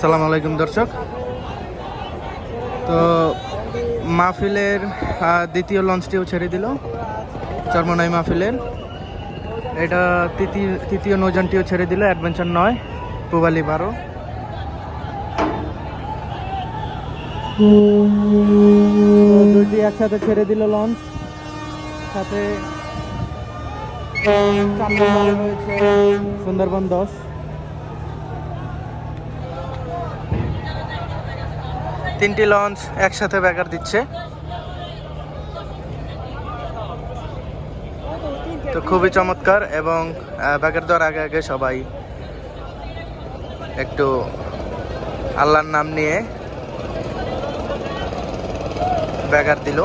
সালাম আলাইকুম, দর্শক। তো মাহফিলের দ্বিতীয় লঞ্চটিও ছেড়ে দিল, চরমনাই মাহফিলের। এটা তৃতীয় তৃতীয় নৌযানটিও ছেড়ে দিল, অ্যাডভেঞ্চার নয়, পুবালি বারো। তো দুইটি একসাথে ছেড়ে দিল লঞ্চ, সাথে সুন্দরবন দশ। তিনটি লঞ্চ একসাথে ব্যাকার দিচ্ছে। তো খুবই চমৎকার এবং ব্যাকার দেওয়ার আগে আগে সবাই একটু আল্লাহর নাম নিয়ে ব্যাগার দিল।